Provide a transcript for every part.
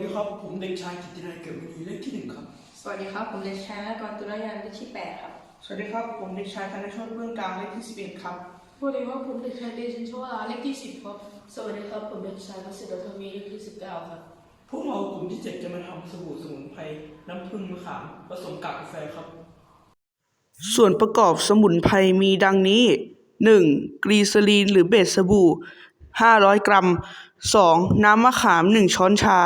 สวัสดีครับ ผมเด็กชายกิตตินัยเกิดมณีเลขที่หนึ่งครับ สวัสดีครับ ผมเด็กชายนกรตุลยานเลขที่แปดครับ สวัสดีครับ ผมเด็กชายธนโชติเบื้องกลางเลขที่สิบเอ็ดครับ สวัสดีครับ ผมเด็กชายเดชินโชวาเลขที่สิบครับ สวัสดีครับ ผมเด็กชายพัสดุทวีเลขที่สิบเก้าครับ พวกเรากลุ่มที่เจ็ดจะมาทำสบู่สมุนไพรน้ำผึ้งมะขามผสมกับกาแฟครับ ส่วนประกอบสมุนไพรมีดังนี้ 1. กรีซาลีนหรือเบสสบู่500กรัม 2. น้ำมะขาม1ช้อนชา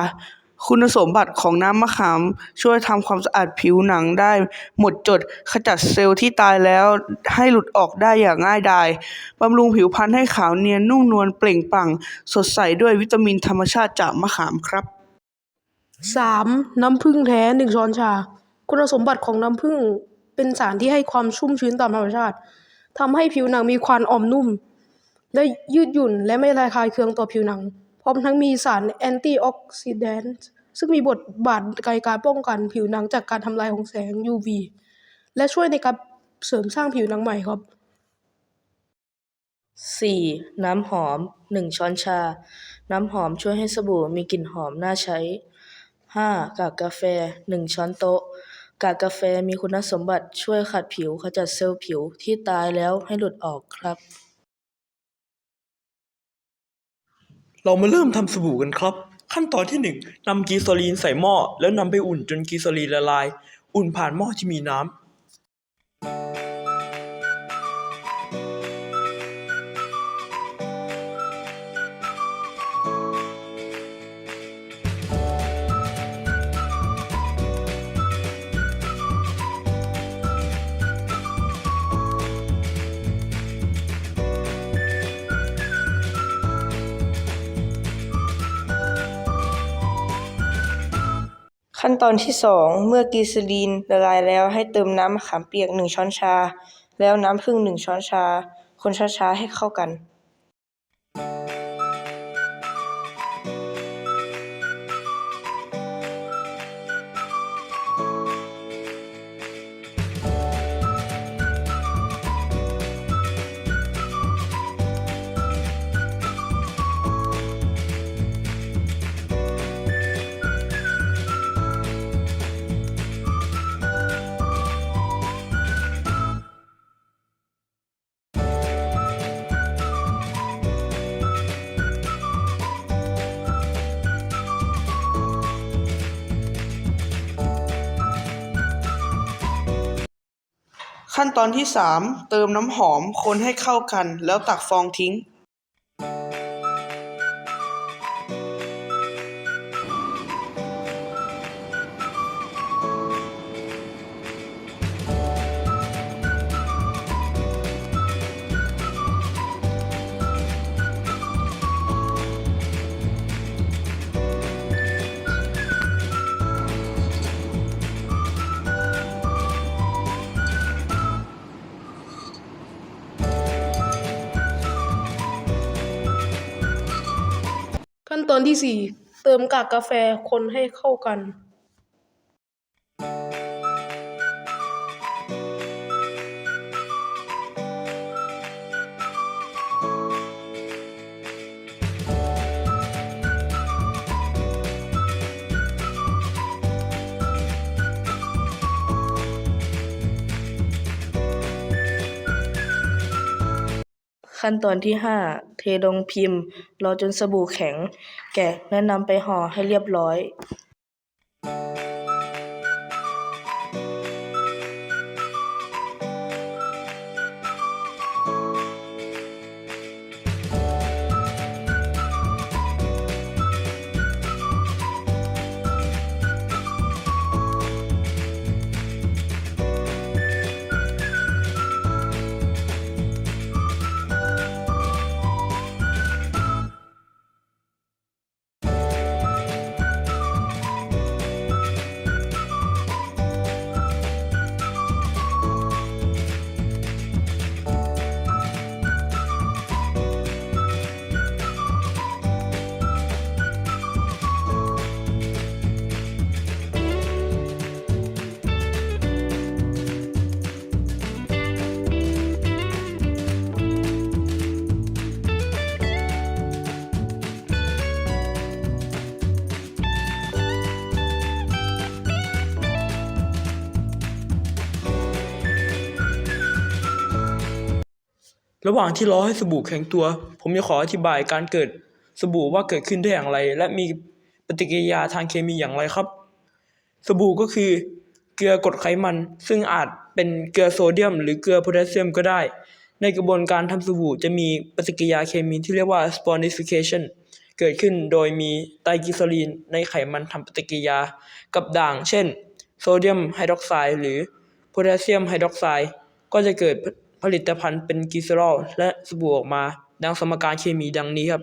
คุณสมบัติของน้ำมะขามช่วยทำความสะอาดผิวหนังได้ หมดจดขจัดเซลล์ที่ตายแล้วให้หลุดออกได้อย่างง่ายดายบำรุงผิวพรรณให้ขาวเนียนนุ่มนวลเปล่งปลั่ง สดใสด้วยวิตามินธรรมชาติจากมะขามครับสามน้ำผึ้งแท้หนึ่งช้อนชา คุณสมบัติของน้ำผึ้งเป็นสารที่ให้ความชุ่มชื้นตามธรรมชาติทำให้ผิวหนังมีความอ่อนนุ่ม และยืดหยุ่นและไม่ระคายเคืองต่อผิวหนัง พร้อมทั้งมีสารแอนตี้ออกซิแดนต์ซึ่งมีบทบาทในการป้องกันผิวหนังจากการทำลายของแสง UV และช่วยในการเสริมสร้างผิวหนังใหม่ครับ 4. น้ำหอม 1 ช้อนชา น้ำหอมช่วยให้สบู่มีกลิ่นหอมน่าใช้ 5. กากกาแฟ 1 ช้อนโต๊ะ กากกาแฟมีคุณสมบัติช่วยขัดผิวขจัดเซลล์ผิวที่ตายแล้วให้หลุดออกครับ เรามาเริ่มทำสบู่กันครับ ขั้นตอนที่หนึ่งนำกีซอลีนใส่หม้อแล้วนำไปอุ่นจนกีซอลีนละลาย อุ่นผ่านหม้อที่มีน้ำ ขั้นตอนที่สองเมื่อกีซีลีนละลายแล้วให้เติมน้ำมะขามเปียกหนึ่งช้อนชา แล้วน้ำผึ้งหนึ่งช้อนชา คนช้าๆให้เข้ากัน ขั้นตอนที่สามเติมน้ำหอมคนให้เข้ากัน แล้วตักฟองทิ้ง ตอนที่สี่เติมกากกาแฟคนให้เข้ากัน ขั้นตอนที่ 5 เทลงพิมพ์ รอจนสบู่แข็ง แกะและนำไปห่อให้เรียบร้อย ระหว่างที่รอให้สบู่แข็งตัว ผมจะขออธิบายการเกิดสบู่ว่าเกิดขึ้นได้อย่างไร และมีปฏิกิริยาทางเคมีอย่างไรครับ สบู่ก็คือ เกลือกรดไขมัน ซึ่งอาจเป็นเกลือโซเดียม หรือเกลือโพแทสเซียมก็ได้ ในกระบวนการทำสบู่จะมีปฏิกิริยาเคมีที่เรียกว่า sponification เกิดขึ้นโดยมีไตรกลีเซอรีนในไขมันทำปฏิกิริยากับด่าง เช่น โซเดียมไฮดรอกไซด์หรือโพแทสเซียมไฮดรอกไซด์ก็จะเกิด ผลิตภัณฑ์เป็นกลีเซอรอลและสบู่ออกมา ดังสมการเคมีดังนี้ครับ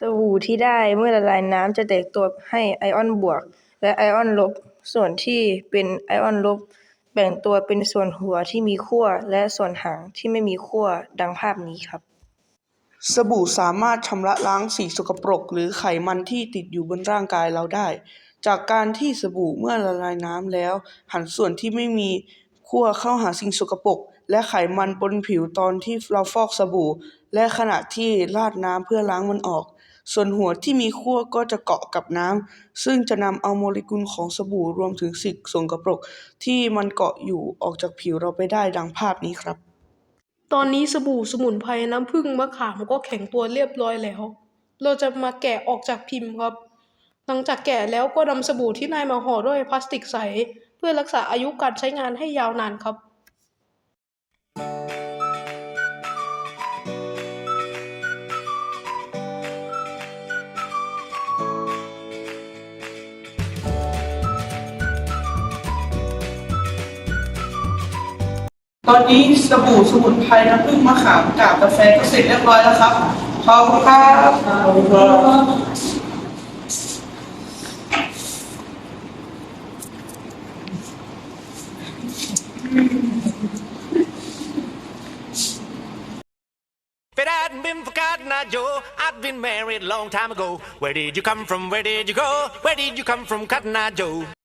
สบู่ที่ได้เมื่อละลายน้ำจะแตกตัวให้ไอออนบวก และไอออนลบ ส่วนที่เป็นไอออนลบ แบ่งตัวเป็นส่วนหัวที่มีขั้วและส่วนหางที่ไม่มีขั้วดังภาพนี้ครับสบู่สามารถชำระล้างสิ่งสกปรก หรือไขมันที่ติดอยู่บนร่างกายเราได้ จากการที่สบู่เมื่อละลายน้ำแล้ว หันส่วนที่ไม่มีขั้วเข้าหาสิ่งสกปรก และไขมันบนผิวตอนที่เราฟอกสบู่ และขณะที่ราดน้ำเพื่อล้างมันออก ส่วนหัวที่มีขั้วก็จะเกาะกับน้ำซึ่งจะนำเอาโมเลกุลของสบู่รวมถึงสิ่งสกปรก ที่มันเกาะอยู่ออกจากผิวเราไปได้ดังภาพนี้ครับ ตอนนี้สบู่สมุนไพรน้ำผึ้งมะขามก็แข็งตัวเรียบร้อยแล้ว เราจะมาแกะออกจากพิมพ์ครับ หลังจากแกะแล้วก็นำสบู่ที่ได้มาห่อด้วยพลาสติกใส เพื่อรักษาอายุการใช้งานให้ยาวนานครับ ตอนนี้สบู่สมุนไพรน้ำผึ้งมะขามกากกาแฟก็เสร็จเรียบร้อยแล้วครับขอบคุณครับขอบคุณครับ If it hadn't been for Cotton Eye Joe, I'd been married a long time ago. Where did you come from? Where did you go? Where did you come from, Cotton Eye Joe?